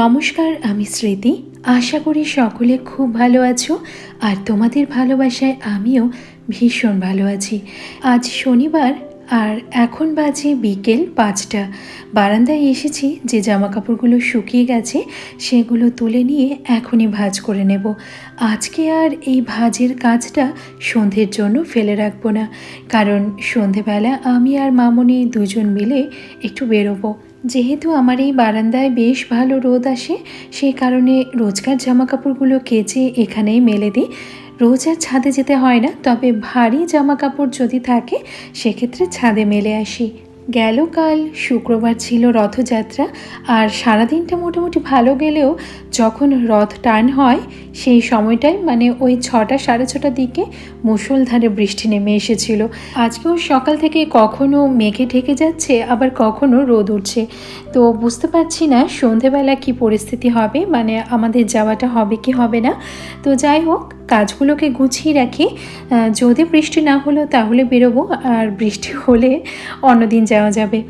নমস্কার, আমি স্মৃতি। আশা করি সকলে খুব ভালো আছো আর তোমাদের ভালোবাসায় আমিও ভীষণ ভালো আছি। আজ শনিবার আর এখন বাজে বিকেল পাঁচটা। বারান্দায় এসেছি যে জামা কাপড়গুলো শুকিয়ে গেছে, সেগুলো তুলে নিয়ে এখনই ভাঁজ করে নেব। আজকে আর এই ভাঁজের কাজটা সন্ধ্যের জন্য ফেলে রাখব না, কারণ সন্ধেবেলা আমি আর মামনি দুজন মিলে একটু বেরোবো। যেহেতু আমার এই বারান্দায় বেশ ভালো রোদ আসে, সেই কারণে রোজকার জামা কাপড়গুলো কেচে এখানেই মেলে দিই। রোজ আর ছাদে যেতে হয় না, তবে ভারী জামা কাপড় যদি থাকে, সেক্ষেত্রে ছাদে মেলে আসি। গেল কাল, শুক্রবার ছিল রথযাত্রা আর সারাদিনটা মোটামুটি ভালো গেলেও যখন রথ টান হয়, সেই সময়টায় মানে ওই ছটা সাড়ে ছটার দিকে মুষলধারে বৃষ্টি নেমে এসেছিল। আজকেও সকাল থেকে কখনো মেঘে ঢেকে যাচ্ছে, আবার কখনো রোদ উঠছে। তো বুঝতে পারছি না সন্ধেবেলা কি পরিস্থিতি হবে মানে আমাদের যাওয়াটা হবে কি হবে না। তো যাই হোক, কাজগুলোকে গুছিয়ে রাখি। যদি বৃষ্টি না হলো তাহলে বেরোবো, আর বৃষ্টি হলে অন্যদিন যাওয়া যাবে।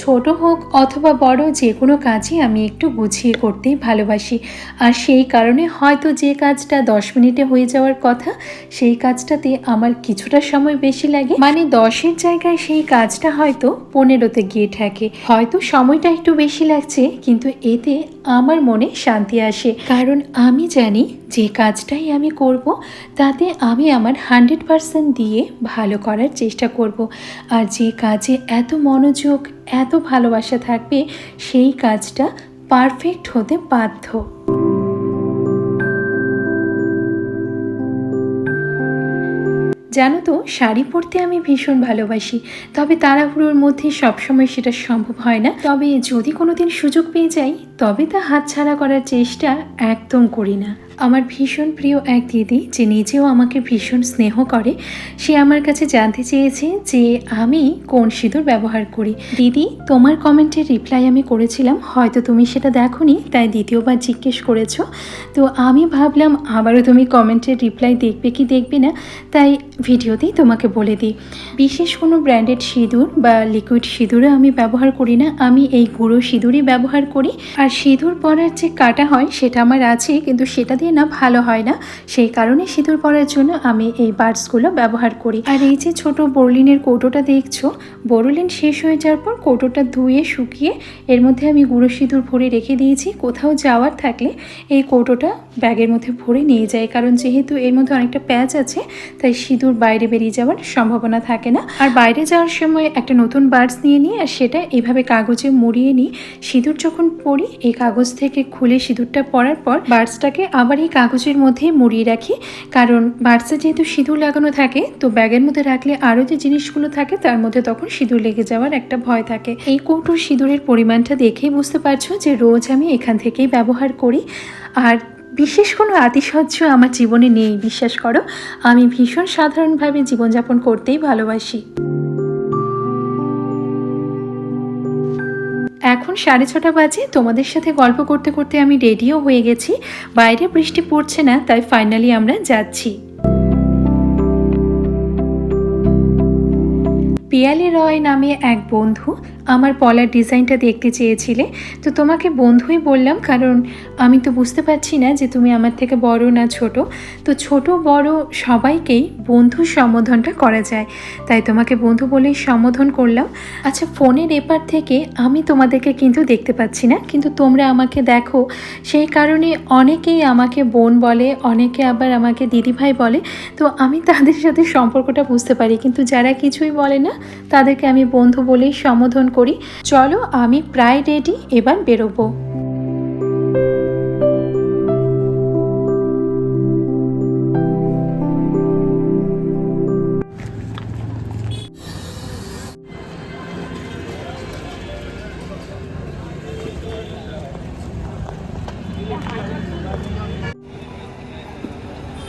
ছোট হোক অথবা বড়, যে কোনো কাজই আমি একটু গুছিয়ে করতেই ভালোবাসি। আর সেই কারণে হয়তো যে কাজটা দশ মিনিটে হয়ে যাওয়ার কথা, সেই কাজটাতে আমার কিছুটা সময় বেশি লাগে। মানে দশের জায়গায় সেই কাজটা হয়তো পনেরোতে গিয়ে থাকে হয়তো সময়টা একটু বেশি লাগছে, কিন্তু এতে আমার মনে শান্তি আসে। কারণ আমি জানি যে কাজটাই আমি করব, তাতে আমি আমার হান্ড্রেড পারসেন্ট দিয়ে ভালো করার চেষ্টা করব। আর যে কাজে এত মনোযোগ, এত ভালোবাসা থাকবে, সেই কাজটা পারফেক্ট হতে বাধ্য। জানো তো, শাড়ি পরতে আমি ভীষণ ভালোবাসি, তবে তাড়াহুড়োর মধ্যে সবসময় সেটা সম্ভব হয় না। তবে যদি কোনোদিন সুযোগ পেয়ে যাই, তবে তা হাতছাড়া করার চেষ্টা একদম করি না। আমার ভীষণ প্রিয় এক দিদি যে নিজেও আমাকে ভীষণ স্নেহ করে, সে আমার কাছে জানতে চেয়েছে যে আমি কোন সিঁদুর ব্যবহার করি। দিদি, তোমার কমেন্টের রিপ্লাই আমি করেছিলাম, হয়তো তুমি সেটা দেখোনি, তাই দ্বিতীয়বার জিজ্ঞেস করেছ। তো আমি ভাবলাম, আবারও তুমি কমেন্টের রিপ্লাই দেখবে কি দেখবে না, তাই ভিডিওতেই তোমাকে বলে দিই। বিশেষ কোনো ব্র্যান্ডেড সিঁদুর বা লিকুইড সিঁদুরও আমি ব্যবহার করি না, আমি এই গুঁড়ো সিঁদুরই ব্যবহার করি। আর সিঁদুর পরার যে কাটা হয়, সেটা আমার আছে, কিন্তু সেটা দিয়ে না, ভালো হয় না। সেই কারণে সিঁদুর পরার জন্য আমি এই বার্ডসগুলো ব্যবহার করি। আর এই যে ছোট বোরলিনের কৌটোটা দেখছ, বোরলিন শেষ হয়ে যাওয়ার পর কৌটোটা ধুয়ে, শুকিয়ে এর মধ্যে আমি গুঁড়ো সিঁদুর ভরে রেখে দিয়েছি। কোথাও যাওয়ার থাকলে এই কৌটোটা ব্যাগের মধ্যে ভরে নিয়ে যায়। কারণ যেহেতু এর মধ্যে অনেকটা প্যাচ আছে, তাই সিঁদুর বাইরে বেরিয়ে যাওয়ার সম্ভাবনা থাকে না। আর বাইরে যাওয়ার সময় একটা নতুন বার্ডস নিয়ে নিই আর সেটা এভাবে কাগজে মুড়িয়ে নিই। সিঁদুর যখন পড়ি, এই কাগজ থেকে খুলে সিঁদুরটা পরার পর বার্ডসটাকে আবার এই কাগজের মধ্যে মুড়িয়ে রাখি। কারণ বার্ডসে যেহেতু সিঁদুর লাগানো থাকে, তো ব্যাগের মধ্যে রাখলে আরও যে জিনিসগুলো থাকে, তার মধ্যে তখন সিঁদুর লেগে যাওয়ার একটা ভয় থাকে। এই কৌটোর সিঁদুরের পরিমাণটা দেখেই বুঝতে পারছ যে রোজ আমি এখান থেকেই ব্যবহার করি। আর বিশেষ কোনো আতিশয্য আমার জীবনে নেই, বিশ্বাস করো। আমি ভীষণ সাধারণভাবে জীবনযাপন করতেই ভালোবাসি। এখন সাড়ে ছটা বাজে, তোমাদের সাথে গল্প করতে করতে আমি রেডিও হয়ে গেছি। বাইরে বৃষ্টি পড়ছে না, তাই ফাইনালি আমরা যাচ্ছি। পিয়ালি রয় নামে এক বন্ধু আমার পলার ডিজাইনটা দেখতে চেয়েছিলে। তো তোমাকে বন্ধুই বললাম, কারণ আমি তো বুঝতে পারছি না যে তুমি আমার থেকে বড় না ছোট। তো ছোট, বড় সবাইকেই বন্ধু সম্বোধনটা করা যায়। তাই তোমাকে বন্ধু বলেই সম্বোধন করলাম। আচ্ছা ফোনের এপার থেকে আমি তোমাদেরকে কিন্তু দেখতে পাচ্ছি না, কিন্তু তোমরা আমাকে দেখো। সেই কারণে অনেকেই আমাকে বোন বলে, অনেকে আবার আমাকে দিদিভাই বলে। তো আমি তাদের সাথে সম্পর্কটা বুঝতে পারি, কিন্তু যারা কিছুই বলে না তাদেরকে আমি বন্ধু বলেই সম্বোধন করি। চলো আমি প্রায় রেডি এবার বেরোবো।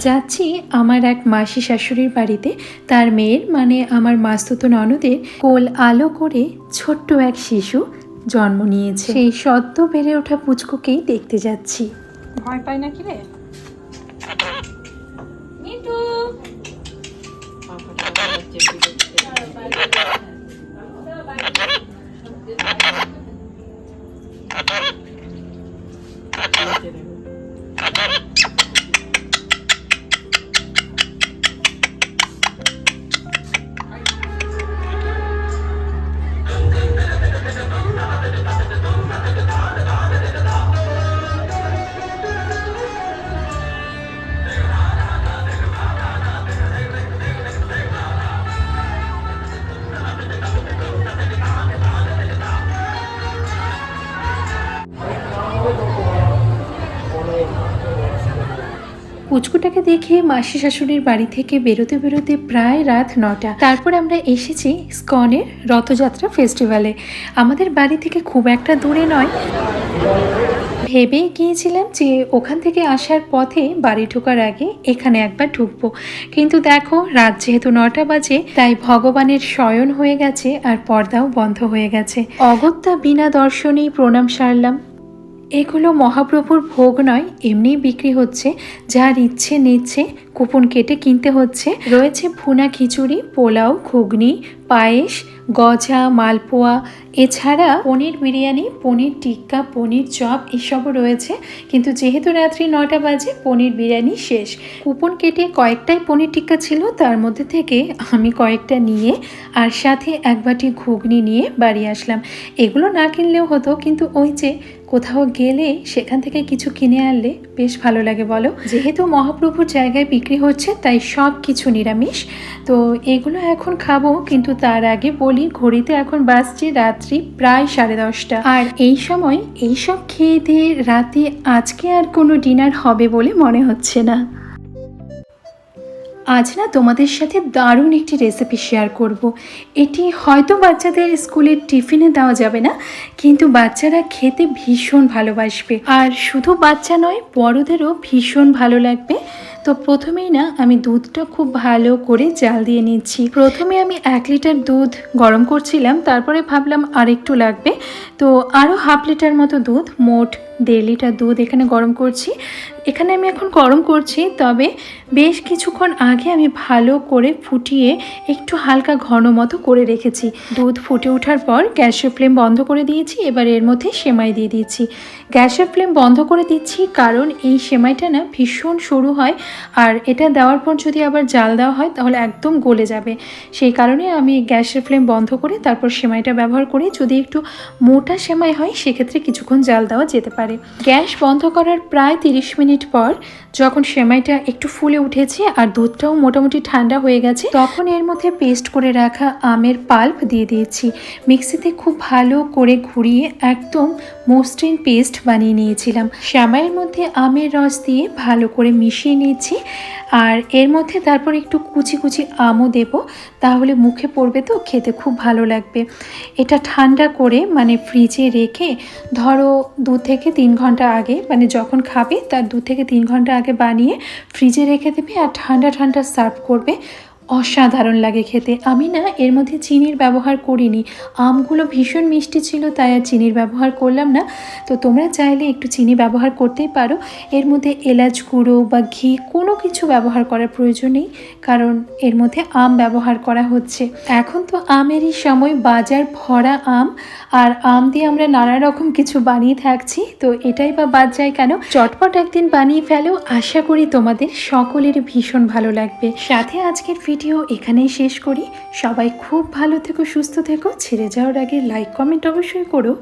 যাচ্ছি আমার এক মাসি শাশুড়ির বাড়িতে। তার মেয়ের মানে আমার মাস্তুত ননদের কোল আলো করে ছোট্ট এক শিশু জন্ম নিয়েছে। সেই সদ্য বেড়ে ওঠা পুচকুকেই দেখতে যাচ্ছি। ভয় পাই নাকি রে? পুচকুটাকে দেখে মাসি শাশুড়ির বাড়ি থেকে বেরোতে বেরোতে প্রায় রাত নটা। তারপর আমরা এসেছি স্কনের রথযাত্রা ফেস্টিভ্যালে। আমাদের বাড়ি থেকে খুব একটা দূরে নয়। ভেবে গিয়েছিলাম যে ওখান থেকে আসার পথে বাড়ি ঢোকার আগে এখানে একবার ঢুকবো। কিন্তু দেখো, রাত যেহেতু নটা বাজে, তাই ভগবানের শয়ন হয়ে গেছে আর পর্দাও বন্ধ হয়ে গেছে। অগত্যা বিনা দর্শনেই প্রণাম সারলাম। এগুলো মহাপ্রভুর ভোগ নয় এমনিই বিক্রি হচ্ছে। যার ইচ্ছে নিচ্ছে কুপন কেটে কিনতে হচ্ছে। রয়েছে ভুনা খিচুড়ি, পোলাও, ঘুগনি, পায়েস, গজা, মালপোয়া। এছাড়া পনির বিরিয়ানি, পনির টিক্কা, পনির চপ এসবও রয়েছে। কিন্তু যেহেতু রাত্রি নটা বাজে, পনির বিরিয়ানি শেষ। কুপন কেটে কয়েকটাই পনির টিক্কা ছিল, তার মধ্যে থেকে আমি কয়েকটা নিয়ে আর সাথে এক বাটি ঘুগনি নিয়ে বাড়ি আসলাম। এগুলো না কিনলেও হতো, কিন্তু ওই যে কোথাও গেলে সেখান থেকে কিছু কিনে আনলে বেশ ভালো লাগে বলো। যেহেতু মহাপ্রভুর জায়গায় বিক্রি হচ্ছে, তাই সব কিছু নিরামিষ। তো এগুলো এখন খাব, কিন্তু তার আগে বলি, ঘড়িতে এখন বাজছে রাত্রি প্রায় সাড়ে দশটা। আর এই সময় এইসব খেয়ে দিয়ে রাতে আজকে আর কোনো ডিনার হবে বলে মনে হচ্ছে না। আজ না তোমাদের সাথে দারুণ একটি রেসিপি শেয়ার করব। এটি হয়তো বাচ্চাদের স্কুলের টিফিনে দেওয়া যাবে না, কিন্তু বাচ্চারা খেতে ভীষণ ভালোবাসবে। আর শুধু বাচ্চা নয়, বড়দেরও ভীষণ ভালো লাগবে। তো প্রথমেই না, আমি দুধটা খুব ভালো করে জাল দিয়ে নিচ্ছি। প্রথমে আমি এক লিটার দুধ গরম করছিলাম, তারপরে ভাবলাম আরেকটু লাগবে। তো আরও হাফ লিটার মতো দুধ মোট দেড় লিটার দুধ এখানে গরম করছি। এখানে আমি এখন গরম করছি, তবে বেশ কিছুক্ষণ আগে আমি ভালো করে ফুটিয়ে একটু হালকা ঘন মতো করে রেখেছি। দুধ ফুটে ওঠার পর গ্যাসের ফ্লেম বন্ধ করে দিয়েছি, এবার এর মধ্যে সেমাই দিয়ে দিয়েছি গ্যাসের ফ্লেম বন্ধ করে দিচ্ছি কারণ এই সেমাইটা না ভীষণ সরু হয়, আর এটা দেওয়ার পর যদি আবার জাল দেওয়া হয় তাহলে একদম গলে যাবে। সেই কারণে আমি গ্যাসের ফ্লেম বন্ধ করে তারপর সেমাইটা ব্যবহার করি। যদি একটু মোটা সেমাই হয়, সেক্ষেত্রে কিছুক্ষণ জাল দেওয়া যেতে পারে। গ্যাস বন্ধ করার প্রায় তিরিশ মিনিট পর যখন সেমাইটা একটু ফুলে উঠেছে আর দুধটাও মোটামুটি ঠান্ডা হয়ে গেছে, তখন এর মধ্যে পেস্ট করে রাখা আমের পাল্প দিয়ে দিয়েছি। মিক্সিতে খুব ভালো করে ঘুরিয়ে একদম মসৃণ পেস্ট বানিয়ে নিয়েছিলাম। শ্যামাইয়ের মধ্যে আমের রস দিয়ে ভালো করে মিশিয়ে নিয়েছি আর এর মধ্যে তারপর একটু কুচি কুচি আমও দেব, তাহলে মুখে পড়বে তো, খেতে খুব ভালো লাগবে। এটা ঠান্ডা করে মানে ফ্রিজে রেখে ধরো দু থেকে তিন ঘণ্টা আগে মানে যখন খাবে, তার দু থেকে তিন ঘণ্টা আগে বানিয়ে ফ্রিজে রেখে দেবে আর ঠান্ডা ঠান্ডা সার্ভ করবে। অসাধারণ লাগে খেতে। আমি না এর মধ্যে চিনির ব্যবহার করিনি। আমগুলো ভীষণ মিষ্টি ছিল, তাই আর চিনির ব্যবহার করলাম না। তো তোমরা চাইলে একটু চিনি ব্যবহার করতেই পারো। এর মধ্যে এলাচ গুঁড়ো বা ঘি কোনো কিছু ব্যবহার করার প্রয়োজন নেই, কারণ এর মধ্যে আম ব্যবহার করা হচ্ছে। এখন তো আমেরই সময়, বাজার ভরা আম। আর আম দিয়ে আমরা নানা রকম কিছু বানিয়ে থাকছি, তো এটাই বা বাদ যায় কেন? চটপট একদিন বানিয়ে ফেলো, আশা করি তোমাদের সকলের ভীষণ ভালো লাগবে। সাথে আজকের ভিডিও এখানেই শেষ করি। সবাই খুব ভালো থেকো, সুস্থ থেকো। ছেড়ে যাওয়ার আগে লাইক কমেন্ট অবশ্যই করো।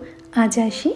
আজ আসি।